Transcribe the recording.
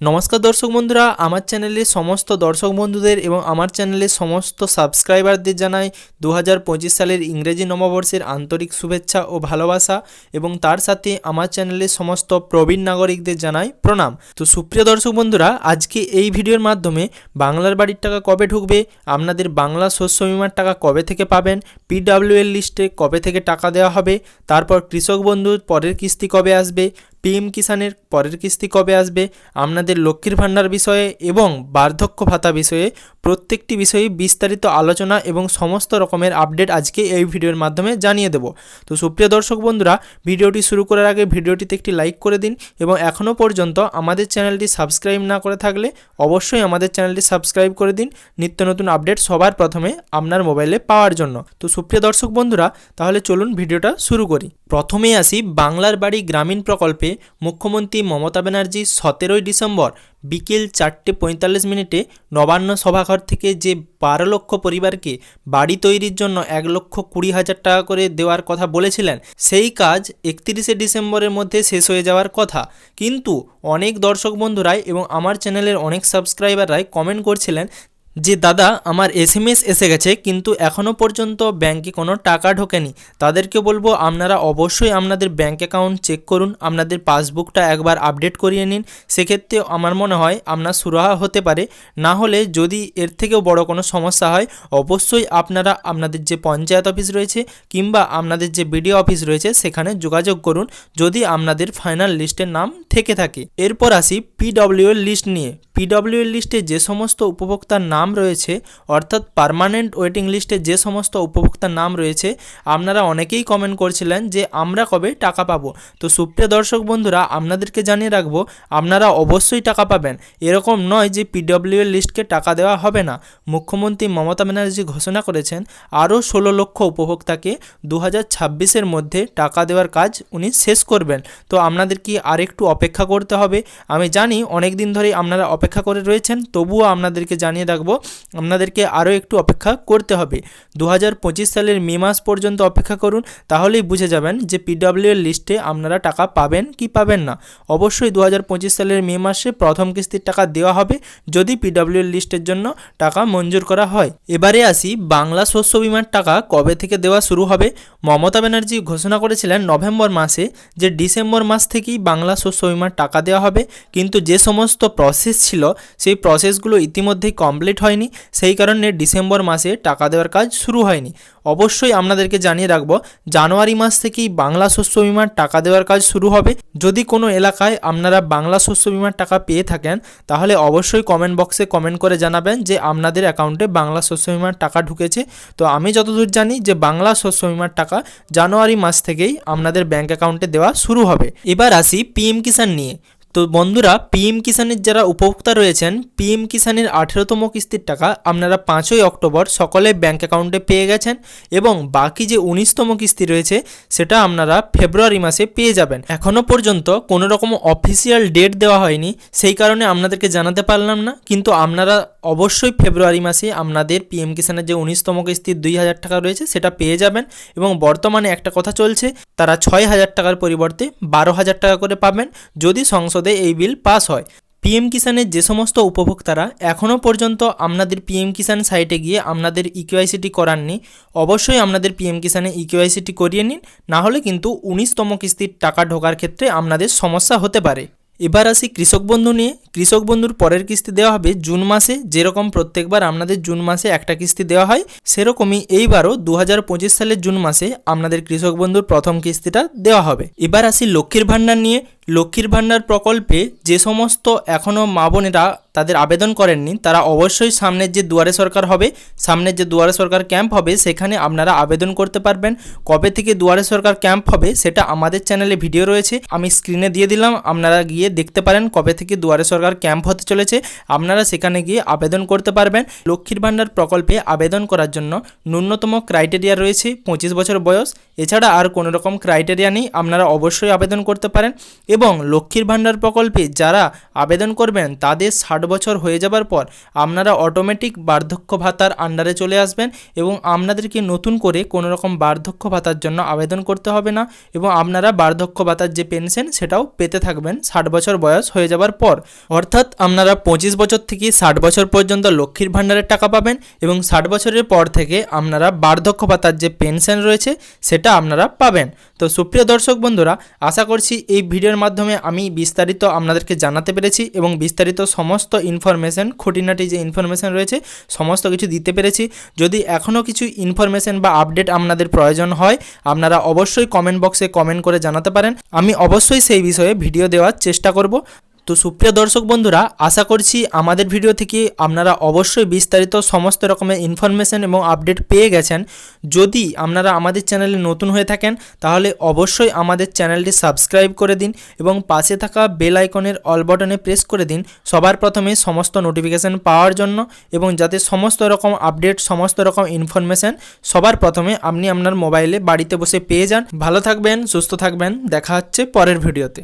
নমস্কার দর্শক বন্ধুরা, আমার চ্যানেলে সমস্ত দর্শক বন্ধুদের এবং আমার চ্যানেলে সমস্ত সাবস্ক্রাইবারদের জানাই দু হাজার পঁচিশ সালের ইংরেজি নববর্ষের আন্তরিক শুভেচ্ছা ও ভালোবাসা এবং তার সাথে আমার চ্যানেলের সমস্ত প্রবীণ নাগরিকদের জানাই প্রণাম। তো সুপ্রিয় দর্শক বন্ধুরা, আজকে এই ভিডিওর মাধ্যমে বাংলার বাড়ির টাকা কবে ঢুকবে, আপনাদের বাংলা শস্য বিমার টাকা কবে থেকে পাবেন পিডাব্লিউএল লিস্টে কবে থেকে টাকা দেওয়া হবে, তারপর কৃষক বন্ধুর পরের কিস্তি কবে আসবে পিএম কিষানের পরের কিস্তি কবে আসবে, আপনাদের লক্ষ্মীর ভাণ্ডার বিষয়ে এবং বার্ধক্য ভাতা বিষয়ে প্রত্যেকটি বিষয়ে বিস্তারিত আলোচনা এবং সমস্ত রকমের আপডেট আজকে এই ভিডিওর মাধ্যমে জানিয়ে দেব। তো সুপ্রিয় দর্শক বন্ধুরা, ভিডিওটি শুরু করার আগে ভিডিওটিতে একটি লাইক করে দিন এবং এখনও পর্যন্ত আমাদের চ্যানেলটি সাবস্ক্রাইব না করে থাকলে অবশ্যই আমাদের চ্যানেলটি সাবস্ক্রাইব করে দিন। নিত্য নতুন আপডেট সবার প্রথমে আপনার মোবাইলে পাওয়ার জন্য। তো সুপ্রিয় দর্শক বন্ধুরা, তাহলে চলুন ভিডিওটা শুরু করি। প্রথমেই আসি বাংলার বাড়ি গ্রামীণ প্রকল্পে মুখ্যমন্ত্রী মমতা ব্যানার্জি সতেরোই ডিসেম্বর বিকেল চারটে পঁয়তাল্লিশ মিনিটে নবান্ন সভাঘর থেকে যে বারো লক্ষ পরিবারকে বাড়ি তৈরির জন্য এক লক্ষ কুড়ি হাজার টাকা করে দেওয়ার কথা বলেছিলেন, সেই কাজ একত্রিশে ডিসেম্বরের মধ্যে শেষ হয়ে যাওয়ার কথা। কিন্তু অনেক দর্শক বন্ধুরাই এবং আমার চ্যানেলের অনেক সাবস্ক্রাইবাররাই কমেন্ট করছিলেন যে দাদা, আমার এসএমএস এসে গেছে, কিন্তু এখনও পর্যন্ত ব্যাংকে কোনো টাকা ঢোকেনি। তাদেরকে বলব, আপনারা অবশ্যই আপনাদের ব্যাংক অ্যাকাউন্ট চেক করুন, আপনাদের পাসবুকটা একবার আপডেট করিয়ে নিন। সেক্ষেত্রে আমার মনে হয়, আপনার সুরাহা হতে পারে। না হলে যদি এর থেকেও বড় কোনো সমস্যা হয়, অবশ্যই আপনারা আপনাদের যে পঞ্চায়েত অফিস রয়েছে, কিংবা আপনাদের যে বিডিও অফিস রয়েছে, সেখানে যোগাযোগ করুন, যদি আপনাদের ফাইনাল লিস্টের নাম থেকে থাকে। এরপর আসি পিডব্লিউ লিস্ট নিয়ে। পিডব্লিউ লিস্টে যে সমস্ত উপভোক্তার নাম রয়েছে, অর্থাৎ পার্মানেন্ট ওয়েটিং লিস্টে যে সমস্ত উপভোক্তার নাম রয়েছে, আপনারা অনেকেই কমেন্ট করছিলেন যে আমরা কবে টাকা পাবো। তো সুপ্রিয় দর্শক বন্ধুরা, আপনাদেরকে জানিয়ে রাখব, আপনারা অবশ্যই টাকা পাবেন। এরকম নয় যে পিডব্লিউ লিস্টকে টাকা দেওয়া হবে না। মুখ্যমন্ত্রী মমতা ব্যানার্জি ঘোষণা করেছেন, আরও ষোলো লক্ষ উপভোক্তাকে দু হাজার মধ্যে টাকা দেওয়ার কাজ উনি শেষ করবেন। তো আপনাদের কি আরেকটু অপেক্ষা করতে হবে? আমি জানি অনেক দিন ধরেই আপনারা অপেক্ষা করে রয়েছেন, তবুও আপনাদেরকে জানিয়ে রাখব আপনাদেরকে আরও একটু অপেক্ষা করতে হবে। দু হাজার পঁচিশ সালের মে মাস পর্যন্ত অপেক্ষা করুন, তাহলেই বুঝে যাবেন যে পিডব্লিউ এর লিস্টে আপনারা টাকা পাবেন কি পাবেন না। অবশ্যই দু হাজার পঁচিশ সালের মে মাসে প্রথম কিস্তির টাকা দেওয়া হবে যদি পিডব্লিউ এর লিস্টের জন্য টাকা মঞ্জুর করা হয়। এবারে আসি বাংলা শস্য বিমার টাকা কবে থেকে দেওয়া শুরু হবে? মমতা ব্যানার্জি ঘোষণা করেছিলেন নভেম্বর মাসে যে ডিসেম্বর মাস থেকেই বাংলা শস্য বিমার টাকা দেওয়া হবে, কিন্তু যে সমস্ত প্রসেস ছিল, সেই প্রসেসগুলো ইতিমধ্যেই কমপ্লিট হয়নি, সেই কারণে ডিসেম্বর মাসে টাকা দেওয়ার কাজ শুরু হয়নি। অবশ্যই আপনাদেরকে জানিয়ে রাখব, জানুয়ারি মাস থেকেই বাংলা শস্য বিমার টাকা দেওয়ার কাজ শুরু হবে। যদি কোনো এলাকায় আপনারা বাংলা শস্য বিমার টাকা পেয়ে থাকেন, তাহলে অবশ্যই কমেন্ট বক্সে কমেন্ট করে জানাবেন যে আপনাদের অ্যাকাউন্টে বাংলা শস্য বিমার টাকা ঢুকেছে। তো আমি যতদূর জানি যে বাংলা শস্য বিমার টাকা জানুয়ারি মাস থেকেই আপনাদের ব্যাঙ্ক অ্যাকাউন্টে দেওয়া শুরু হবে। এবার আসি পিএম কিষাণ নিয়ে। তো বন্ধুরা, পিএম কিষানের যারা উপভোক্তা রয়েছেন, পিএম কিষানের আঠেরোতম কিস্তির টাকা আপনারা পাঁচই অক্টোবর সকলে ব্যাঙ্ক অ্যাকাউন্টে পেয়ে গেছেন এবং বাকি যে উনিশতম কিস্তি রয়েছে, সেটা আপনারা ফেব্রুয়ারি মাসে পেয়ে যাবেন। এখনও পর্যন্ত কোনো রকম অফিসিয়াল ডেট দেওয়া হয়নি, সেই কারণে আপনাদেরকে জানাতে পারলাম না, কিন্তু আপনারা অবশ্যই ফেব্রুয়ারি মাসে আপনাদের পিএম কিষাণের যে উনিশতম কিস্তির দুই হাজার টাকা রয়েছে, সেটা পেয়ে যাবেন এবং বর্তমানে একটা কথা চলছে, তারা ছয় হাজার টাকার পরিবর্তে বারো হাজার টাকা করে পাবেন যদি সংসদে এই বিল পাস হয়। পিএম কিষাণের যে সমস্ত উপভোক্তারা এখনও পর্যন্ত আপনাদের পিএম কিষাণ সাইটে গিয়ে আপনাদের ইকেওয়াইসিটি করাননি, অবশ্যই আপনাদের পিএম কিষাণে ইকেওয়াইসিটি করিয়ে নিন, না হলে কিন্তু উনিশতম কিস্তির টাকা ঢোকার ক্ষেত্রে আপনাদের সমস্যা হতে পারে। এবার আসি কৃষক বন্ধু নিয়ে। কৃষক বন্ধুর পরের কিস্তি দেওয়া হবে জুন মাসে। যেরকম প্রত্যেকবার আপনাদের জুন মাসে একটা কিস্তি দেওয়া হয়, সেরকমই এইবারও দু হাজার পঁচিশ সালের জুন মাসে আপনাদের কৃষক বন্ধুর প্রথম কিস্তিটা দেওয়া হবে। এবার আসি লক্ষ্মীর ভাণ্ডার নিয়ে। লক্ষ্মীর ভাণ্ডার প্রকল্পে যে সমস্ত এখনও মা বোনেরা তাদের আবেদন করেননি, তারা অবশ্যই সামনের যে দুয়ারে সরকার হবে, সামনের যে দুয়ারে সরকার ক্যাম্প হবে, সেখানে আপনারা আবেদন করতে পারবেন। কবে থেকে দুয়ারে সরকার ক্যাম্প হবে, সেটা আমাদের চ্যানেলে ভিডিও রয়েছে। আমি স্ক্রিনে দিয়ে দিলাম, আপনারা গিয়ে দেখতে পারেন কবে থেকে দুয়ারে সরকার ক্যাম্প হতে চলেছে। আপনারা সেখানে গিয়ে আবেদন করতে পারবেন। লক্ষ্মীর ভাণ্ডার প্রকল্পে আবেদন করার জন্য ন্যূনতম ক্রাইটেরিয়া রয়েছে, পঁচিশ বছর বয়স। এছাড়া আর কোনো রকম ক্রাইটেরিয়া নেই, আপনারা অবশ্যই আবেদন করতে পারেন। এবং লক্ষ্মীর ভাণ্ডার প্রকল্পে যারা আবেদন করবেন, তাদের ষাট বছর হয়ে যাবার পর আপনারা অটোমেটিক বার্ধক্য ভাতার আন্ডারে চলে আসবেন এবং আপনাদেরকে নতুন করে কোনো রকম বার্ধক্য ভাতার জন্য আবেদন করতে হবে না এবং আপনারা বার্ধক্য ভাতার যে পেনশন সেটাও পেতে থাকবেন ষাট বছর বয়স হয়ে যাবার পর। অর্থাৎ আপনারা পঁচিশ বছর থেকে ষাট বছর পর্যন্ত লক্ষ্মীর ভাণ্ডারের টাকা পাবেন এবং ষাট বছরের পর থেকে আপনারা বার্ধক্য ভাতার যে পেনশন রয়েছে, সেটা আপনারা পাবেন। তো সুপ্রিয় দর্শক বন্ধুরা, আশা করছি এই ভিডিওর মাধ্যমে আমি বিস্তারিত আপনাদেরকে জানাতে পেরেছি এবং বিস্তারিত সমস্ত ইনফরমেশন খুঁটিনাটি যে ইনফরমেশন রয়েছে, সমস্ত কিছু দিতে পেরেছি। যদি এখনও কিছু ইনফরমেশন বা আপডেট আপনাদের প্রয়োজন হয়, আপনারা অবশ্যই কমেন্ট বক্সে কমেন্ট করে জানাতে পারেন। আমি অবশ্যই সেই বিষয়ে ভিডিও দেওয়ার চেষ্টা করব। তো সুপ্রিয় দর্শক বন্ধুরা, আশা করছি আমাদের ভিডিও থেকে আপনারা অবশ্যই বিস্তারিত সমস্ত রকমের ইনফরমেশন এবং আপডেট পেয়ে গেছেন। যদি আপনারা আমাদের চ্যানেলে নতুন হয়ে থাকেন, তাহলে অবশ্যই আমাদের চ্যানেলটি সাবস্ক্রাইব করে দিন এবং পাশে থাকা বেল আইকনের অল বটনে প্রেস করে দিন সবার প্রথমে সমস্ত নোটিফিকেশান পাওয়ার জন্য এবং যাতে সমস্ত রকম আপডেট সমস্ত রকম ইনফরমেশান সবার প্রথমে আপনি আপনার মোবাইলে বাড়িতে বসে পেয়ে যান। ভালো থাকবেন, সুস্থ থাকবেন, দেখা হচ্ছে পরের ভিডিওতে